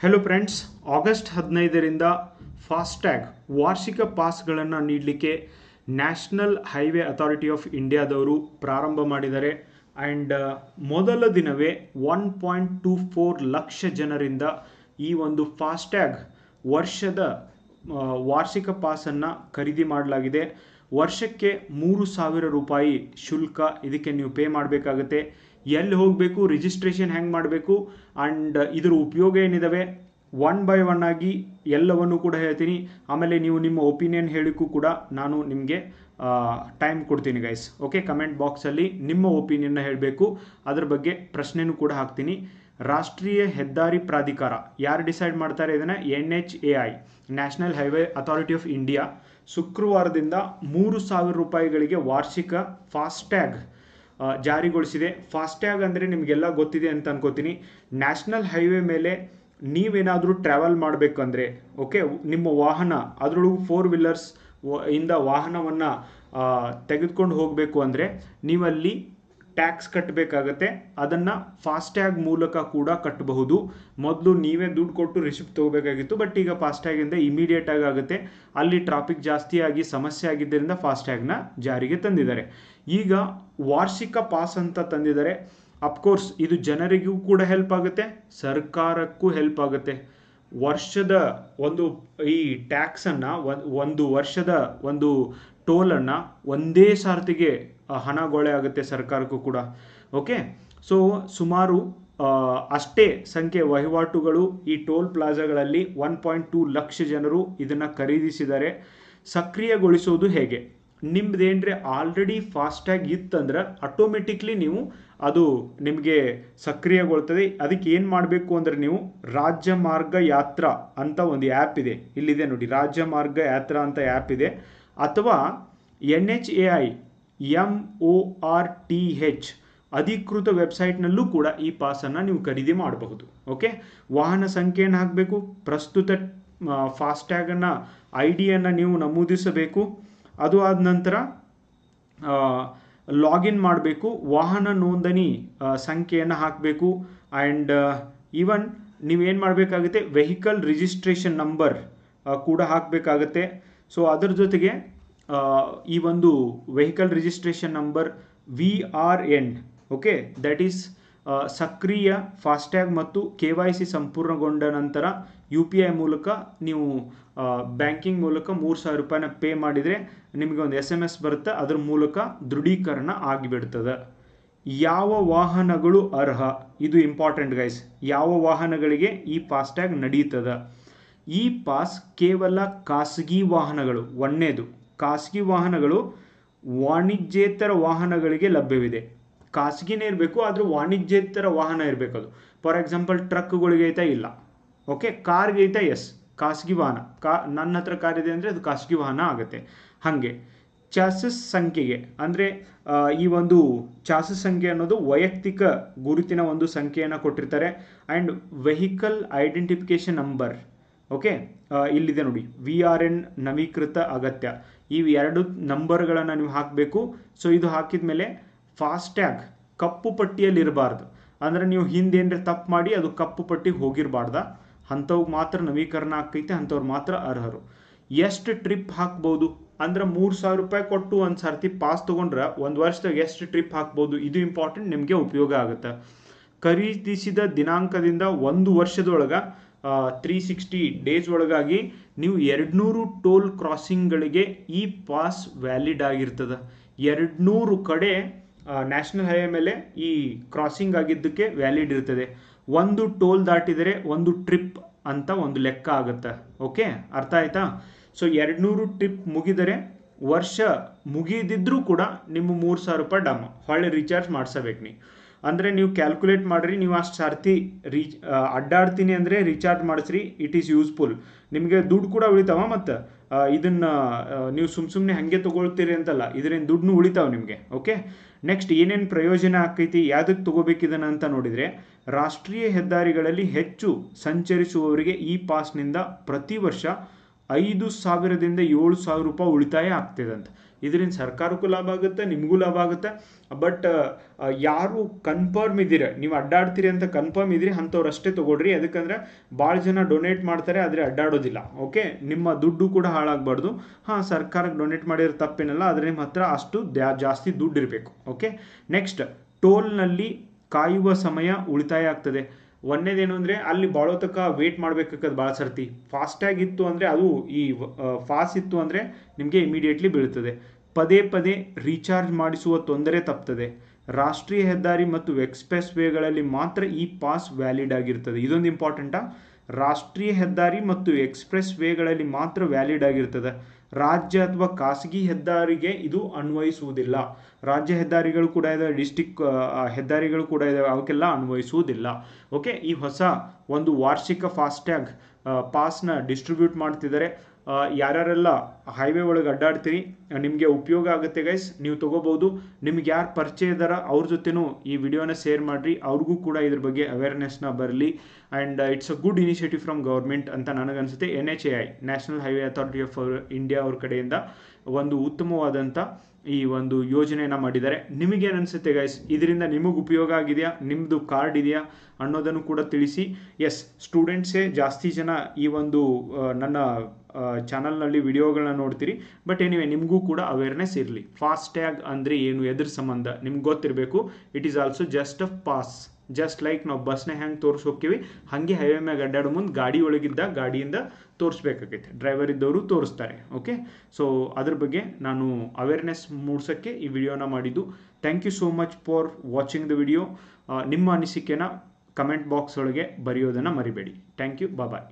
Hello friends August ಹದಿನೈದರಿಂದ FASTag ವಾರ್ಷಿಕ ಪಾಸ್ಗಳನ್ನು ನೀಡಲಿಕ್ಕೆ ನ್ಯಾಷನಲ್ ಹೈವೇ ಅಥಾರಿಟಿ ಆಫ್ ಇಂಡಿಯಾದವರು ಪ್ರಾರಂಭ ಮಾಡಿದ್ದಾರೆ. ಆ್ಯಂಡ್ ಮೊದಲ ದಿನವೇ one point two four lakh ಜನರಿಂದ ಈ ಒಂದು ಫಾಸ್ಟ್ಯಾಗ್ ವರ್ಷದ ಆ, ವಾರ್ಷಿಕ ಪಾಸನ್ನು ಖರೀದಿ ಮಾಡಲಾಗಿದೆ. ವರ್ಷಕ್ಕೆ ಮೂರು ಸಾವಿರ ರೂಪಾಯಿ ಶುಲ್ಕ ಇದಕ್ಕೆ ನೀವು ಪೇ ಮಾಡಬೇಕಾಗುತ್ತೆ. ಎಲ್ಲಿ ಹೋಗಬೇಕು? ರಿಜಿಸ್ಟ್ರೇಷನ್ ಹೆಂಗೆ ಮಾಡಬೇಕು? ಆ್ಯಂಡ್ ಇದರ ಉಪಯೋಗ ಏನಿದಾವೆ? ಒನ್ ಬೈ ಒನ್ ಆಗಿ ಎಲ್ಲವನ್ನು ಕೂಡ ಹೇಳ್ತೀನಿ. ಆಮೇಲೆ ನೀವು ನಿಮ್ಮ ಒಪಿನಿಯನ್ ಹೇಳಿಕ್ಕೂ ಕೂಡ ನಾನು ನಿಮಗೆ ಟೈಮ್ ಕೊಡ್ತೀನಿ ಗೈಸ್ ಓಕೆ ಕಮೆಂಟ್ ಬಾಕ್ಸಲ್ಲಿ ನಿಮ್ಮ ಒಪಿನಿಯನ್ನ ಹೇಳಬೇಕು. ಅದ್ರ ಬಗ್ಗೆ ಪ್ರಶ್ನೆನೂ ಕೂಡ ಹಾಕ್ತೀನಿ. ರಾಷ್ಟ್ರೀಯ ಹೆದ್ದಾರಿ ಪ್ರಾಧಿಕಾರ ಯಾರು ಡಿಸೈಡ್ ಮಾಡ್ತಾರೆ ಇದನ್ನು? N H A I national highway authority of India ಶುಕ್ರವಾರದಿಂದ ಮೂರು ಸಾವಿರ ರೂಪಾಯಿಗಳಿಗೆ ವಾರ್ಷಿಕ ಫಾಸ್ಟ್ಯಾಗ್ ಜಾರಿಗೊಳಿಸಿದೆ. ಫಾಸ್ಟ್ಯಾಗ್ ಅಂದರೆ ನಿಮಗೆಲ್ಲ ಗೊತ್ತಿದೆ ಅಂತ ಅನ್ಕೋತೀನಿ. ನ್ಯಾಷನಲ್ ಹೈವೇ ಮೇಲೆ ನೀವೇನಾದರೂ ಟ್ರಾವೆಲ್ ಮಾಡಬೇಕಂದ್ರೆ ಓಕೆ, ನಿಮ್ಮ ವಾಹನ, ಅದರೊಳಗೂ ಫೋರ್ ವೀಲರ್ಸ್ ಇಂದ ವಾಹನವನ್ನು ತೆಗೆದುಕೊಂಡು ಹೋಗಬೇಕು ಅಂದರೆ ನೀವಲ್ಲಿ ಟ್ಯಾಕ್ಸ್ ಕಟ್ಟಬೇಕಾಗತ್ತೆ ಅದನ್ನು ಫಾಸ್ಟ್ಯಾಗ್ ಮೂಲಕ ಕೂಡ ಕಟ್ಟಬಹುದು ಮೊದಲು ನೀವೇ ದುಡ್ಡು ಕೊಟ್ಟು ರಿಸಿಪ್ಟ್ ತೊಗೋಬೇಕಾಗಿತ್ತು ಬಟ್ ಈಗ ಫಾಸ್ಟ್ಯಾಗಿಂದ ಇಮಿಡಿಯೇಟ್ ಆಗಿ ಆಗುತ್ತೆ. ಅಲ್ಲಿ ಟ್ರಾಫಿಕ್ ಜಾಸ್ತಿ ಆಗಿ ಸಮಸ್ಯೆ ಆಗಿದ್ದರಿಂದ ಫಾಸ್ಟ್ಯಾಗ್ನ ಜಾರಿಗೆ ತಂದಿದ್ದಾರೆ. ಈಗ ವಾರ್ಷಿಕ ಪಾಸ್ ಅಂತ ತಂದಿದ್ದಾರೆ. ಅಫ್ಕೋರ್ಸ್ ಇದು ಜನರಿಗೂ ಕೂಡ ಹೆಲ್ಪ್ ಆಗುತ್ತೆ, ಸರ್ಕಾರಕ್ಕೂ ಹೆಲ್ಪ್ ಆಗುತ್ತೆ. ವರ್ಷದ ಒಂದು ಈ ಟ್ಯಾಕ್ಸನ್ನು ಒಂದು ವರ್ಷದ ಒಂದು ಟೋಲನ್ನು ಒಂದೇ ಸಾರ್ತಿಗೆ ಹಣ ಗೋಳೆ ಆಗುತ್ತೆ ಸರ್ಕಾರಕ್ಕೂ ಕೂಡ. ಓಕೆ ಸೊ ಸುಮಾರು ಅಷ್ಟೇ ಸಂಖ್ಯೆ ವಹಿವಾಟುಗಳು ಈ ಟೋಲ್ ಪ್ಲಾಜಾಗಳಲ್ಲಿ ಒನ್ ಪಾಯಿಂಟ್ ಟೂ ಲಕ್ಷ ಜನರು ಇದನ್ನು ಖರೀದಿಸಿದ್ದಾರೆ. ಸಕ್ರಿಯಗೊಳಿಸೋದು ಹೇಗೆ? ನಿಮ್ದೇನ್ರೆ ಆಲ್ರೆಡಿ ಫಾಸ್ಟ್ಯಾಗ್ ಇತ್ತಂದ್ರೆ ಆಟೋಮೆಟಿಕ್ಲಿ ನೀವು ಅದು ನಿಮಗೆ ಸಕ್ರಿಯಗೊಳ್ತದೆ. ಅದಕ್ಕೆ ಏನು ಮಾಡಬೇಕು ಅಂದರೆ ನೀವು ರಾಜ್ಯ ಮಾರ್ಗ ಯಾತ್ರಾ ಅಂತ ಒಂದು ಆ್ಯಪ್ ಇದೆ. ಇಲ್ಲಿದೆ ನೋಡಿ, ರಾಜ್ಯ ಮಾರ್ಗ ಯಾತ್ರಾ ಅಂತ ಆ್ಯಪ್ ಇದೆ. ಅಥವಾ N H A I M O R T H ಅಧಿಕೃತ ವೆಬ್ಸೈಟ್ನಲ್ಲೂ ಕೂಡ ಈ ಪಾಸನ್ನು ನೀವು ಖರೀದಿ ಮಾಡಬಹುದು, ಓಕೆ? ವಾಹನ ಸಂಖ್ಯೆಯನ್ನು ಹಾಕಬೇಕು, ಪ್ರಸ್ತುತ ಫಾಸ್ಟ್ಯಾಗನ್ನು ಐ ಡಿಯನ್ನು ನೀವು ನಮೂದಿಸಬೇಕು, ಅದು ಆದ ನಂತರ ಲಾಗಿನ್ ಮಾಡಬೇಕು, ವಾಹನ ನೋಂದಣಿ ಸಂಖ್ಯೆಯನ್ನು ಹಾಕಬೇಕು, ಆ್ಯಂಡ್ ಈವನ್ ನೀವೇನು ಮಾಡಬೇಕಾಗುತ್ತೆ, ವೆಹಿಕಲ್ ರಿಜಿಸ್ಟ್ರೇಷನ್ ನಂಬರ್ ಕೂಡ ಹಾಕಬೇಕಾಗತ್ತೆ, ಸೊ ಅದರ ಜೊತೆಗೆ ಈ ಒಂದು vehicle registration number V R N okay that is ಸಕ್ರಿಯ ಫಾಸ್ಟ್ಯಾಗ್ ಮತ್ತು ಕೆ ವೈ ಸಿ ಸಂಪೂರ್ಣಗೊಂಡ ನಂತರ ಯು ಪಿ ಐ ಮೂಲಕ ನೀವು ಬ್ಯಾಂಕಿಂಗ್ ಮೂಲಕ ಮೂರು ಸಾವಿರ ರೂಪಾಯಿನ ಪೇ ಮಾಡಿದರೆ ನಿಮಗೆ ಒಂದು ಎಸ್ ಎಂ ಎಸ್ ಬರುತ್ತೆ. ಅದ್ರ ಮೂಲಕ ದೃಢೀಕರಣ ಆಗಿಬಿಡ್ತದೆ. ಯಾವ ವಾಹನಗಳು ಅರ್ಹ? ಇದು ಇಂಪಾರ್ಟೆಂಟ್ ಗೈಸ್ ಯಾವ ವಾಹನಗಳಿಗೆ ಈ ಫಾಸ್ಟ್ಯಾಗ್ ನಡೀತದ? ಈ ಪಾಸ್ ಕೇವಲ ಖಾಸಗಿ ವಾಹನಗಳು ಒಂದನೇದು ಖಾಸಗಿ ವಾಹನಗಳು ವಾಣಿಜ್ಯೇತರ ವಾಹನಗಳಿಗೆ ಲಭ್ಯವಿದೆ. ಖಾಸಗಿನೇ ಇರಬೇಕು, ಆದರೂ ವಾಣಿಜ್ಯೇತರ ವಾಹನ ಇರಬೇಕು ಅದು. ಫಾರ್ ಎಕ್ಸಾಂಪಲ್ ಟ್ರಕ್ಗಳಿಗೆ ಐತಾ ಇಲ್ಲ. ಓಕೆ ಕಾರ್ಗೆ ಐತಾ ಎಸ್ ಖಾಸಗಿ ವಾಹನ. ಕಾ, ನನ್ನ ಹತ್ರ ಕಾರ್ ಇದೆ ಅಂದರೆ ಅದು ಖಾಸಗಿ ವಾಹನ ಆಗುತ್ತೆ. ಹಾಗೆ. ಚಾಸಸ್ ಸಂಖ್ಯೆಗೆ ಅಂದರೆ ಈ ಒಂದು ಚಾಸಸ್ ಸಂಖ್ಯೆ ಅನ್ನೋದು ವೈಯಕ್ತಿಕ ಗುರುತಿನ ಒಂದು ಸಂಖ್ಯೆಯನ್ನು ಕೊಟ್ಟಿರ್ತಾರೆ. And vehicle identification number okay ಇಲ್ಲಿದೆ ನೋಡಿ. ವಿ ಆರ್ ಎನ್ ನವೀಕೃತ ಅಗತ್ಯ. ಈ ಎರಡು ನಂಬರ್ಗಳನ್ನು ನೀವು ಹಾಕಬೇಕು. ಸೊ, ಇದು ಹಾಕಿದ ಮೇಲೆ ಫಾಸ್ಟ್ಯಾಗ್ ಕಪ್ಪು ಪಟ್ಟಿಯಲ್ಲಿ ಇರಬಾರ್ದು ಅಂದರೆ ನೀವು ಹಿಂದೆ ತಪ್ಪು ಮಾಡಿ ಅದು ಕಪ್ಪು ಪಟ್ಟಿ ಹೋಗಿರಬಾರ್ದ. ಅಂಥವ್ಗೆ ಮಾತ್ರ ನವೀಕರಣ ಆಕೈತೆ ಅಂಥವ್ರು ಮಾತ್ರ ಅರ್ಹರು. ಎಷ್ಟು ಟ್ರಿಪ್ ಹಾಕ್ಬೋದು? ಅಂದ್ರೆ ಮೂರು ಸಾವಿರ ರೂಪಾಯಿ ಕೊಟ್ಟು ಒಂದು ಸರ್ತಿ ಪಾಸ್ ತೊಗೊಂಡ್ರೆ ಒಂದು ವರ್ಷದಾಗ ಎಷ್ಟು ಟ್ರಿಪ್ ಹಾಕ್ಬೋದು? ಇದು ಇಂಪಾರ್ಟೆಂಟ್ ನಿಮಗೆ ಉಪಯೋಗ ಆಗುತ್ತೆ. ಖರೀದಿಸಿದ ದಿನಾಂಕದಿಂದ ಒಂದು ವರ್ಷದೊಳಗೆ ತ್ರೀ ಸಿಕ್ಸ್ಟಿ ಡೇಸ್ ಒಳಗಾಗಿ ನೀವು ಎರಡುನೂರು ಟೋಲ್ ಕ್ರಾಸಿಂಗ್ಗಳಿಗೆ ಈ ಪಾಸ್ ವ್ಯಾಲಿಡ್ ಆಗಿರ್ತದೆ. ಎರಡುನೂರು ಕಡೆ ನ್ಯಾಷನಲ್ ಹೈವೇ ಮೇಲೆ ಈ ಕ್ರಾಸಿಂಗ್ ಆಗಿದ್ದಕ್ಕೆ ವ್ಯಾಲಿಡ್ ಇರ್ತದೆ. ಒಂದು ಟೋಲ್ ದಾಟಿದರೆ ಒಂದು ಟ್ರಿಪ್ ಅಂತ ಒಂದು ಲೆಕ್ಕ ಆಗುತ್ತೆ. ಓಕೆ? ಅರ್ಥ ಆಯ್ತಾ? ಸೊ, ಎರಡುನೂರು ಟ್ರಿಪ್ ಮುಗಿದರೆ ವರ್ಷ ಮುಗಿದಿದ್ರೂ ಕೂಡ ನಿಮ್ಮ ಮೂರು ಸಾವಿರ ರೂಪಾಯಿ ಡಮ್ ಹೊಳ್ಳಿ ರೀಚಾರ್ಜ್ ಮಾಡಿಸಬೇಕು ನೀವು ಅಂದರೆ ನೀವು ಕ್ಯಾಲ್ಕುಲೇಟ್ ಮಾಡಿರಿ, ನೀವು ಅಷ್ಟು ಸರ್ತಿ ರೀಚ್ ಅಡ್ಡಾಡ್ತೀನಿ ಅಂದರೆ ರೀಚಾರ್ಜ್ ಮಾಡಿಸ್ರಿ ಇಟ್ ಈಸ್ ಯೂಸ್ಫುಲ್ ನಿಮಗೆ ದುಡ್ಡು ಕೂಡ ಉಳಿತಾವ ಮತ್ತು ಇದನ್ನು ನೀವು ಸುಮ್ಮ ಸುಮ್ಮನೆ ಹಾಗೆ ತೊಗೊಳ್ತೀರಿ ಅಂತಲ್ಲ ಇದರಿಂದ ದುಡ್ಡು ಉಳಿತಾವ ನಿಮಗೆ ಓಕೆ ನೆಕ್ಸ್ಟ್ ಏನೇನು ಪ್ರಯೋಜನ ಆಕೈತಿ ಯಾವುದಕ್ಕೆ ತೊಗೋಬೇಕು ಅಂತ ನೋಡಿದರೆ, ರಾಷ್ಟ್ರೀಯ ಹೆದ್ದಾರಿಗಳಲ್ಲಿ ಹೆಚ್ಚು ಸಂಚರಿಸುವವರಿಗೆ ಈ ಪಾಸ್ನಿಂದ ಪ್ರತಿ ವರ್ಷ ಐದು ಸಾವಿರದಿಂದ ಏಳು ಸಾವಿರ ರೂಪಾಯಿ ಉಳಿತಾಯ ಆಗ್ತಿದೆ ಇದರಿಂದ ಸರ್ಕಾರಕ್ಕೂ ಲಾಭ ಆಗುತ್ತೆ, ನಿಮಗೂ ಲಾಭ ಆಗುತ್ತೆ. ಬಟ್ ಯಾರು ಕನ್ಫರ್ಮ್ ಇದ್ದೀರ, ನೀವು ಅಡ್ಡಾಡ್ತೀರಿ ಅಂತ ಕನ್ಫರ್ಮ್ ಇದ್ದೀರಿ ಅಂಥವ್ರು ಅಷ್ಟೇ ತಗೊಳ್ರಿ. ಅದಕ್ಕಂದ್ರೆ ಭಾಳ ಜನ ಡೊನೇಟ್ ಮಾಡ್ತಾರೆ, ಆದರೆ ಅಡ್ಡಾಡೋದಿಲ್ಲ ಓಕೆ ನಿಮ್ಮ ದುಡ್ಡು ಕೂಡ ಹಾಳಾಗಬಾರ್ದು. ಹಾಂ, ಸರ್ಕಾರಕ್ಕೆ ಡೊನೇಟ್ ಮಾಡಿರೋ ತಪ್ಪೇನಲ್ಲ, ಆದರೆ ನಿಮ್ಮ ಹತ್ರ ಅಷ್ಟು ದ್ಯಾ- ಜಾಸ್ತಿ ದುಡ್ಡು ಇರಬೇಕು ಓಕೆ ನೆಕ್ಸ್ಟ್ ಟೋಲ್ನಲ್ಲಿ ಕಾಯುವ ಸಮಯ ಉಳಿತಾಯ ಆಗ್ತದೆ. ಒಂದೇದೇನು ಅಂದರೆ ಅಲ್ಲಿ ಬಾಳೋ ತನಕ ವೇಟ್ ಮಾಡಬೇಕಾಗದು ಭಾಳ ಸರ್ತಿ. ಫಾಸ್ಟ್ಯಾಗ್ ಇತ್ತು ಅಂದರೆ ಅದು ಈ ಫಾಸ್ಟ್ ಇತ್ತು ಅಂದರೆ ನಿಮಗೆ ಇಮಿಡಿಯೇಟ್ಲಿ ಬೀಳ್ತದೆ. ಪದೇ ಪದೇ ರೀಚಾರ್ಜ್ ಮಾಡಿಸುವ ತೊಂದರೆ ತಪ್ತದೆ. ರಾಷ್ಟ್ರೀಯ ಹೆದ್ದಾರಿ ಮತ್ತು ಎಕ್ಸ್ಪ್ರೆಸ್ ವೇಗಳಲ್ಲಿ ಮಾತ್ರ ಈ ಪಾಸ್ ವ್ಯಾಲಿಡ್ ಆಗಿರ್ತದೆ. ಇದೊಂದು ಇಂಪಾರ್ಟೆಂಟಾ ರಾಷ್ಟ್ರೀಯ ಹೆದ್ದಾರಿ ಮತ್ತು ಎಕ್ಸ್ಪ್ರೆಸ್ ವೇಗಳಲ್ಲಿ ಮಾತ್ರ ವ್ಯಾಲಿಡ್ ಆಗಿರ್ತದೆ. ರಾಜ್ಯ ಅಥವಾ ಖಾಸಗಿ ಹೆದ್ದಾರಿಗೆ ಇದು ಅನ್ವಯಿಸುವುದಿಲ್ಲ. ರಾಜ್ಯ ಹೆದ್ದಾರಿಗಳು ಕೂಡ ಇದಾವೆ ಡಿಸ್ಟಿಕ್ ಹೆದ್ದಾರಿಗಳು ಕೂಡ ಇದಾವೆ ಅವಕ್ಕೆಲ್ಲ ಅನ್ವಯಿಸುವುದಿಲ್ಲ. ಓಕೆ, ಈ ಹೊಸ ಒಂದು ವಾರ್ಷಿಕ ಫಾಸ್ಟ್ಯಾಗ್ ಪಾಸ್ನ ಡಿಸ್ಟ್ರಿಬ್ಯೂಟ್ ಮಾಡ್ತಿದ್ದಾರೆ. ಯಾರ್ಯಾರೆಲ್ಲ ಹೈವೇ ಒಳಗೆ ಅಡ್ಡಾಡ್ತೀರಿ, ನಿಮಗೆ ಉಪಯೋಗ ಆಗುತ್ತೆ ಗೈಸ್ ನೀವು ತೊಗೋಬೋದು. ನಿಮ್ಗೆ ಯಾರು ಪರಿಚಯ ಇದ್ದಾರ ಅವ್ರ ಜೊತೆನೂ ಈ ವಿಡಿಯೋನ ಶೇರ್ ಮಾಡಿರಿ. ಅವ್ರಿಗೂ ಕೂಡ ಇದ್ರ ಬಗ್ಗೆ ಅವೇರ್ನೆಸ್ನ ಬರಲಿ. And it's a good initiative from government ಅಂತ ನನಗನ್ಸುತ್ತೆ N H A I national highway authority of India ಅವ್ರ ಕಡೆಯಿಂದ. ಒಂದು ಉತ್ತಮವಾದಂಥ ಈ ಒಂದು ಯೋಜನೆಯನ್ನು ಮಾಡಿದ್ದಾರೆ. ನಿಮಗೇನು ಅನಿಸುತ್ತೆ ಗೈಸ್ ಇದರಿಂದ ನಿಮಗೆ ಉಪಯೋಗ ಆಗಿದೆಯಾ? ನಿಮ್ಮದು ಕಾರ್ಡ್ ಇದೆಯಾ? ಅನ್ನೋದನ್ನು ಕೂಡ ತಿಳಿಸಿ. ಎಸ್ ಸ್ಟೂಡೆಂಟ್ಸೇ ಜಾಸ್ತಿ ಜನ ಈ ಒಂದು ನನ್ನ ಚಾನಲ್ನಲ್ಲಿ ವಿಡಿಯೋಗಳನ್ನ ನೋಡ್ತೀರಿ. ಬಟ್ ಏನಿವೆ ನಿಮಗೂ ಕೂಡ ಅವೇರ್ನೆಸ್ ಇರಲಿ. ಫಾಸ್ಟ್ಯಾಗ್ ಅಂದರೆ ಏನು? ಎದ್ರ ಸಂಬಂಧ. ನಿಮ್ಗೆ ಗೊತ್ತಿರಬೇಕು. It is also just a pass just like ನಾವು ಬಸ್ನ ಹೆಂಗೆ ತೋರಿಸ್ ಹೋಗ್ತೀವಿ ಹಾಗೆ ಹೈವೇ ಮ್ಯಾಗ ಅಡ್ಡಾಡೋ ಮುಂದೆ ಗಾಡಿ ಒಳಗಿದ್ದ ಗಾಡಿಯಿಂದ ತೋರಿಸ್ಬೇಕಾಗೈತೆ. ಡ್ರೈವರ್ ಇದ್ದವರು ತೋರಿಸ್ತಾರೆ ಓಕೆ ಸೊ ಅದ್ರ ಬಗ್ಗೆ ನಾನು ಅವೇರ್ನೆಸ್ ಮೂಡಿಸೋಕ್ಕೆ ಈ ವಿಡಿಯೋನ ಮಾಡಿದ್ದು. Thank you so much for watching the video ನಿಮ್ಮ ಅನಿಸಿಕೆನ ಕಮೆಂಟ್ ಬಾಕ್ಸ್ ಒಳಗೆ ಬರೆಯೋದನ್ನು ಮರಿಬೇಡಿ. Thank you bye